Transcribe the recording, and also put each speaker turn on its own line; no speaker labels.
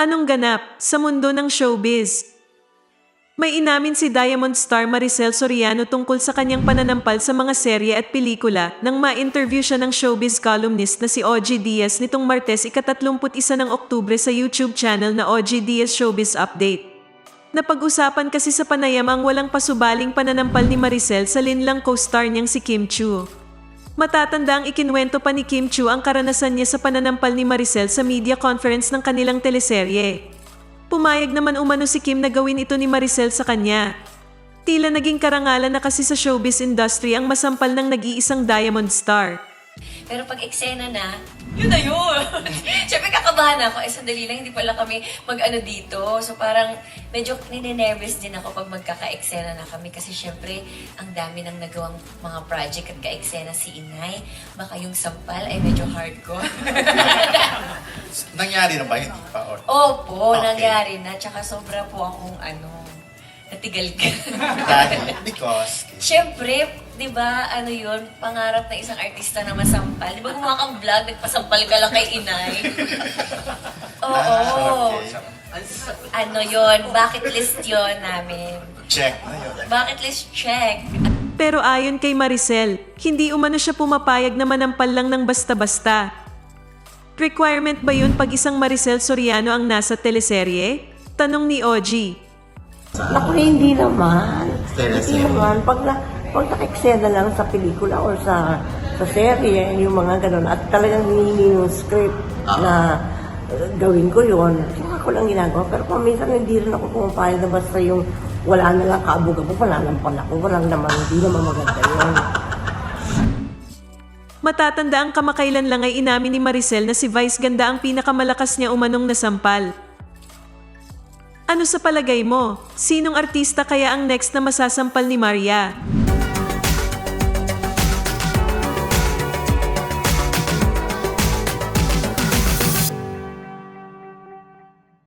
Anong ganap sa mundo ng showbiz? May inamin si Diamond star Maricel Soriano tungkol sa kanyang pananampal sa mga serye at pelikula nang ma-interview siya ng showbiz columnist na si OG Diaz nitong Martes ika-31 ng Oktubre sa YouTube channel na OG Diaz Showbiz Update. Napag-usapan kasi sa panayam ang walang pasubaling pananampal ni Maricel sa linlang co-star niyang si Kim Chu. Matatanda ang ikinwento pa ni Kim Chu ang karanasan niya sa pananampal ni Maricel sa media conference ng kanilang teleserye. Pumayag naman umano si Kim na gawin ito ni Maricel sa kanya. Tila naging karangalan na kasi sa showbiz industry ang masampal ng nag-iisang diamond star.
Pero pag eksena na, yun na yun. Kakabahan ako. Eh, sandali lang, hindi pala kami mag-ano dito. So parang medyo nininervous din ako pag magkaka-eksena na kami. Kasi siyempre, ang dami nang nagawang mga project at ka-eksena si Inay. Baka yung sampal ay medyo hardcore.
Nangyari na ba? Hindi pa? Or...
Opo,
Okay.
nangyari na. Tsaka sobra po akong ano, natigal ka.
Dahil, because,
Siyempre, di ba, ano yun, pangarap ng isang artista na masampal. Di ba gumawa kang vlog, nagpasampal ka lang kay inay? Oo. Ano yun, bucket list yun namin.
check na.
Bucket list check.
Pero ayon kay Maricel, hindi umano siya pumapayag na manampal lang ng basta-basta. Requirement ba yun pag isang Maricel Soriano ang nasa teleserye? Tanong ni OG.
Naku, hindi naman.
Teleserye.
Hindi naman. Pag, na, pag na-eksena lang sa pelikula or sa sa serye, yung mga ganun, at talagang hinihingi yung script na uh, gawin ko yun, saka ko lang ginagawa. Pero kung minsan hindi rin ako pumapayag na basta yung wala na lang kaabog ako, wala lang pala ako, walang naman, hindi naman maganda yun.
Matatanda ang kamakailan lang ay inamin ni Maricel na si Vice Ganda ang pinakamalakas niya umanong nasampal. Ano sa palagay mo? Sinong artista kaya ang next na masasampal ni Maria?